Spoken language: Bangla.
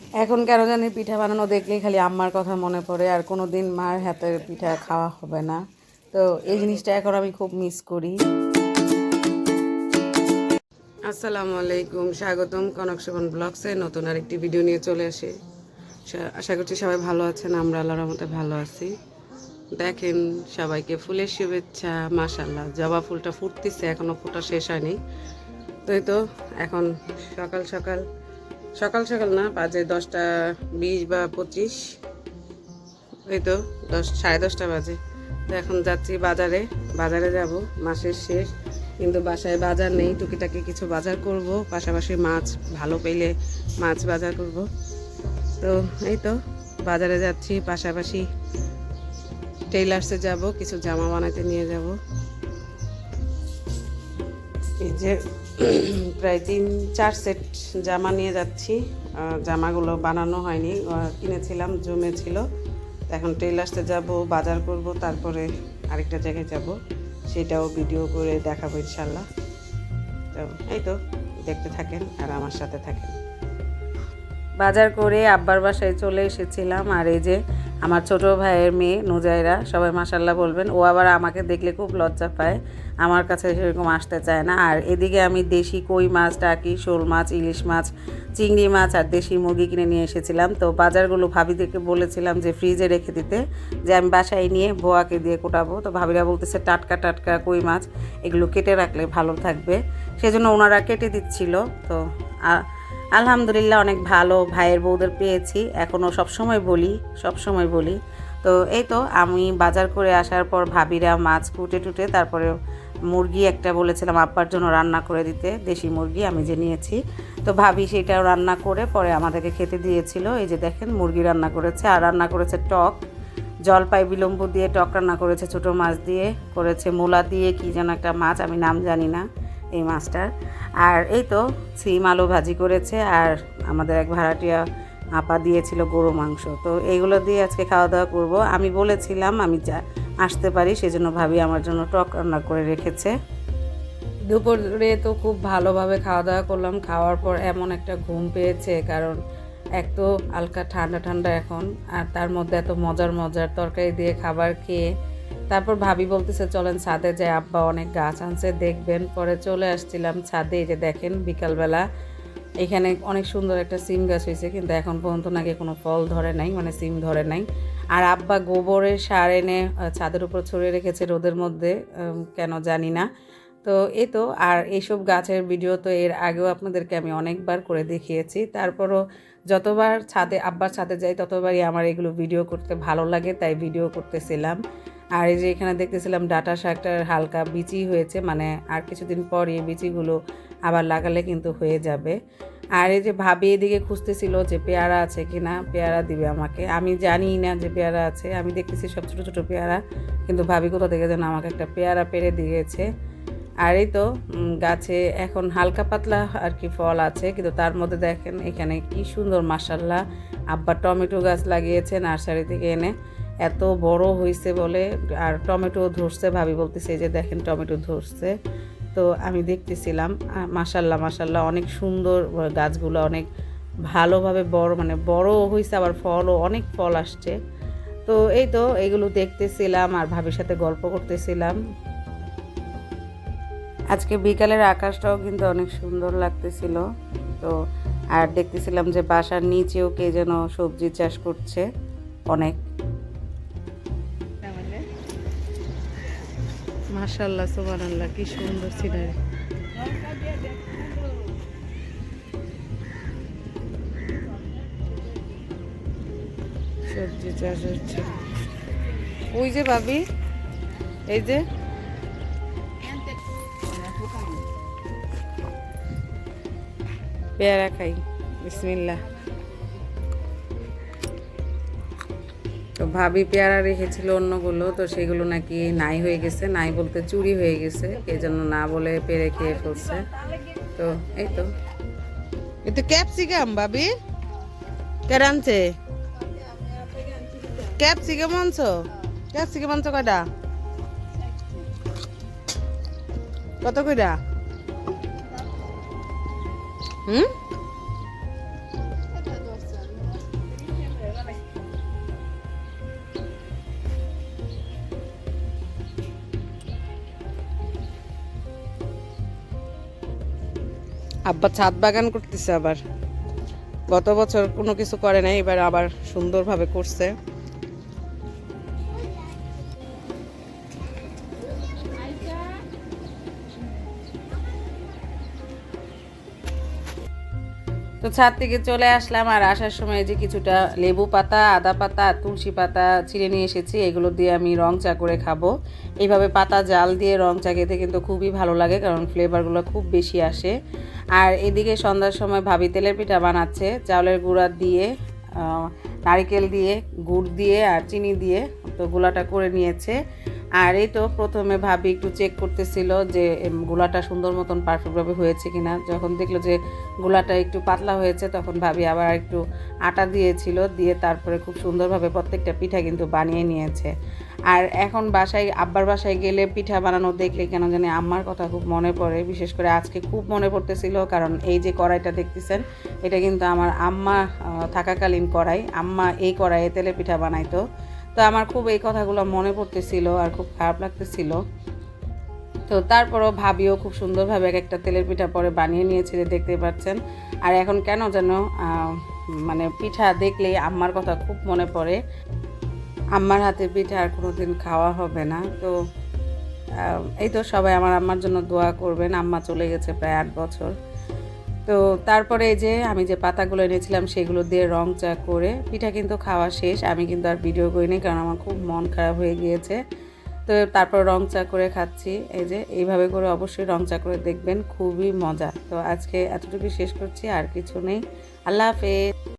এখন কেন জানি পিঠা বানানো দেখলেই খালি আম্মার কথা মনে পড়ে, আর কোনো দিন মার হাতের পিঠা খাওয়া হবে না। তো এই জিনিসটা এখন আমি খুব মিস করি। আসসালামু আলাইকুম, স্বাগতম কনক শোভন ব্লগসে নতুন আরেকটি ভিডিও নিয়ে চলে আসে। আশা করছি সবাই ভালো আছেন, আমরা আল্লাহর রহমতে ভালো আছি। দেখেন সবাইকে ফুলের শুভেচ্ছা মাশাল্লাহ জবা ফুলটা ফুটতেছে, এখনও ফোটা শেষ হয়নি। তো এই তো, এখন সকাল সকাল সকাল সকাল না, বাজে দশটা বিশ বা পঁচিশ। এই তো দশ, সাড়ে দশটা বাজে। তো এখন যাচ্ছি বাজারে। বাজারে যাব, মাসের শেষ। কিন্তু বাসায় বাজার নেই, টুকিটাকি কিছু বাজার করব। পাশাপাশি মাছ ভালো পেলে মাছ বাজার করব। তো এই তো বাজারে যাচ্ছি, পাশাপাশি টেইলার্সে যাব, কিছু জামা বানাতে নিয়ে যাব। এই যে, প্রায় তিন, চার সেট জামা নিয়ে যাচ্ছি। জামাগুলো বানানো হয়নি কিনেছিলাম জমে ছিল এখন টেইলার্সে যাব, বাজার করব, তারপরে আরেকটা জায়গায় যাব। সেটাও ভিডিও করে দেখাবো ইনশাল্লাহ। তো এই তো, দেখতে থাকেন আর আমার সাথে থাকেন। বাজার করে আব্বার বাসায় চলে এসেছিলাম, আর এই যে আমার ছোট ভাইয়ের মেয়ে নুজাইরা, সবাই মাসাল্লাহ বলবেন। ও আবার আমাকে দেখলে খুব লজ্জা পায়। আমার কাছে সেরকম আসতে চায় না। আর এদিকে আমি দেশি কই মাছ ডাকি, শোল মাছ, ইলিশ মাছ, চিংড়ি মাছ আর দেশি মুরগি কিনে নিয়ে এসেছিলাম। তো বাজারগুলো ভাবিদেরকে বলেছিলাম যে ফ্রিজে রেখে দিতে, যে আমি বাসায় নিয়ে বোয়াকে দিয়ে কোটাবো। তো ভাবিরা বলতেছে, টাটকা টাটকা কই মাছ, এগুলো কেটে রাখলে ভালো থাকবে। সেজন্য ওনারা কেটে দিচ্ছিল। তো আ- আলহামদুলিল্লাহ অনেক ভালো, ভাইয়ের বউদের পেয়েছি। এখনও সবসময় বলি সবসময় বলি। তো এই তো আমি বাজার করে আসার পর ভাবিরা মাছ কুটে টুটে তারপরে মুরগি একটা বলেছিলাম আব্বার জন্য রান্না করে দিতে, দেশি মুরগি আমি যে নিয়েছি। তো ভাবি সেটাও রান্না করে পরে আমাদেরকে খেতে দিয়েছিল। এই যে দেখেন মুরগি রান্না করেছে, আর রান্না করেছে টক। জলপাই বিলম্ব দিয়ে টক রান্না করেছে, ছোটো মাছ দিয়ে করেছে, মূলা দিয়ে কি যেন একটা মাছ, আমি নাম জানি না। এই মাছটার আর এই তো সিম আলু ভাজি করেছে, আর আমাদের এক ভাড়াটিয়া আপা দিয়েছিল গরু মাংস। তো এইগুলো দিয়ে আজকে খাওয়া দাওয়া করব। আমি বলেছিলাম আমি যা, আসতে পারি, সেজন্য ভাবি আমার জন্য টক রান্না করে রেখেছে। দুপুরে তো খুব ভালোভাবে খাওয়া দাওয়া করলাম। খাওয়ার পর এমন একটা ঘুম পেয়েছে, কারণ এক তো হালকা ঠান্ডা ঠান্ডা এখন, আর তার মধ্যে এত মজার মজার তরকারি দিয়ে খাবার খেয়ে তারপর ভাবি বলতেছে, চলেন ছাদে যে আব্বা অনেক গাছ আনছে, দেখবেন। পরে চলে আসছিলাম ছাদে, এই যে দেখেন বিকালবেলা। এখানে অনেক সুন্দর একটা সিম গাছ হয়েছে, কিন্তু এখন পর্যন্ত নাকি কোনো ফল ধরে নাই মানে সিম ধরে নাই। আর আব্বা গোবরের সার এনে ছাদের উপর ছড়িয়ে রেখেছে রোদের মধ্যে কেন জানি না। তো এ তো, আর এইসব গাছের ভিডিও তো এর আগেও আপনাদেরকে আমি অনেকবার করে দেখিয়েছি। তারপরও যতবার ছাদে, আব্বার ছাদে যাই, ততবারই আমার এগুলো ভিডিও করতে ভালো লাগে, তাই ভিডিও করতেছিলাম। আর এই যে এখানে দেখতেছিলাম ডাটা শাকটার হালকা বিচি হয়েছে মানে আর কিছুদিন পর এই বিচিগুলো আবার লাগালে কিন্তু হয়ে যাবে। আর এই যে ভাবি এদিকে খুঁজতেছিল যে পেয়ারা আছে কি না পেয়ারা দিবে আমাকে। আমি জানি না যে পেয়ারা আছে, আমি দেখতেছি সব ছোটো ছোটো পেয়ারা, কিন্তু ভাবি কোথা থেকে যেন আমাকে একটা পেয়ারা পেরে দিয়েছে। আর এই তো গাছে এখন হালকা পাতলা আর কি ফল আছে, কিন্তু তার মধ্যে দেখেন এখানে কি সুন্দর মাসাল্লাহ আব্বা টমেটো গাছ লাগিয়েছে নার্সারি থেকে এনে। এত বড় হয়েছে বলে, আর টমেটো ধরছে ভাবি বলতেছে যে দেখেন টমেটো ধরছে। তো আমি দেখতেছিলাম মাসাল্লাহ মাসাল্লাহ অনেক সুন্দর গাছগুলো অনেক ভালোভাবে বড় মানে বড় হয়েছে আবার ফলও, অনেক ফল আসছে। তো এই তো, এগুলো দেখতেছিলাম আর ভাবির সাথে গল্প করতেছিলাম। আজকে বিকালের আকাশটাও কিন্তু অনেক সুন্দর লাগতেছিল। তো, আর দেখতেছিলাম যে বাসার নিচেও কে যেন সবজি চাষ করছে, অনেক। মাশাল্লাহ সুবহানাল্লাহ, কি সুন্দর সিনারি। সবজি চাষ হচ্ছে। ওই যে ভাবি, এই যে। পেয়ারা খাই, বিসমিল্লাহ। তো ভাবি পেয়ারা রেখেছিল অন্যগুলো, তো সেগুলো নাকি নাই হয়ে গেছে, নাই বলতে চুরি হয়ে গেছে এই জন্য না বলে পেরে খেয়ে ফেলছে। তো এই তো। এটা ক্যাপসিকাম, ভাবি। কেন আনছে? ক্যাপসিকাম আনছো? ক্যাপসিকাম আনছো কয়টা? কত কইরা হুম? আব্বা ছাদ বাগান করতেছে আবার। গত বছর কোনো কিছু করে নাই, এবার আবার সুন্দরভাবে করছে। তো ছাদ থেকে চলে আসলাম আর আসার সময় যে কিছুটা লেবু পাতা, আদা পাতা, তুলসী পাতা ছিঁড়ে নিয়ে এসেছি। এগুলো দিয়ে আমি রং চা করে খাব। এইভাবে পাতা জাল দিয়ে রং চা খেতে কিন্তু খুবই ভালো লাগে, কারণ ফ্লেভারগুলো খুব বেশি আসে। আর এদিকে সন্ধ্যার সময় ভাবি তেলের পিঠা বানাচ্ছে, চাউলের গুঁড়া দিয়ে নারিকেল দিয়ে, গুড় দিয়ে আর চিনি দিয়ে তো গোলাটা করে নিয়েছে। আর এই তো প্রথমে ভাবি একটু চেক করতেছিল যে গোলাটা সুন্দর মতন পারফেক্টভাবে হয়েছে কিনা। যখন দেখল যে গোলাটা একটু পাতলা হয়েছে, তখন ভাবি আবার একটু আটা দিয়েছিল, দিয়ে তারপরে খুব সুন্দরভাবে প্রত্যেকটা পিঠা কিন্তু বানিয়ে নিয়েছে। আর এখন বাসায়, আব্বার বাসায় গেলে পিঠা বানানো দেখলে কেন জানি আম্মার কথা খুব মনে পড়ে। বিশেষ করে আজকে খুব মনে পড়তেছিল, কারণ এই যে কড়াইটা দেখতেছেন, এটা কিন্তু আমার আম্মা থাকাকালীন কড়াই। আম্মা এই কড়াইয়ে তেলে পিঠা বানাইতো। তো আমার খুব এই কথাগুলো মনে পড়তেছিল আর খুব খারাপ লাগতেছিল। তো তারপরও ভাবিও খুব সুন্দরভাবে এক একটা তেলের পিঠা পরে বানিয়ে নিয়েছিল, দেখতে পাচ্ছেন। আর এখন কেন যেন মানে পিঠা দেখলেই আম্মার কথা খুব মনে পড়ে। আম্মার হাতের পিঠা আর কোনো দিন খাওয়া হবে না। তো এই তো সবাই আমার আম্মার জন্য দোয়া করবেন। আম্মা চলে গেছে প্রায় আট বছর। তো তারপরে এই যে আমি যে পাতাগুলো এনেছিলাম সেগুলো দিয়ে রং চা করে পিঠা কিন্তু খাওয়া শেষ। আমি কিন্তু আর ভিডিও করিনি কারণ আমার খুব মন খারাপ হয়ে গিয়েছে। তো তারপর রং চা করে খাচ্ছি। এই যে এইভাবে করে অবশ্যই রং চা করে দেখবেন, খুবই মজা। তো আজকে এতটুকু শেষ করছি, আর কিছু নেই। আল্লাহ হাফেজ।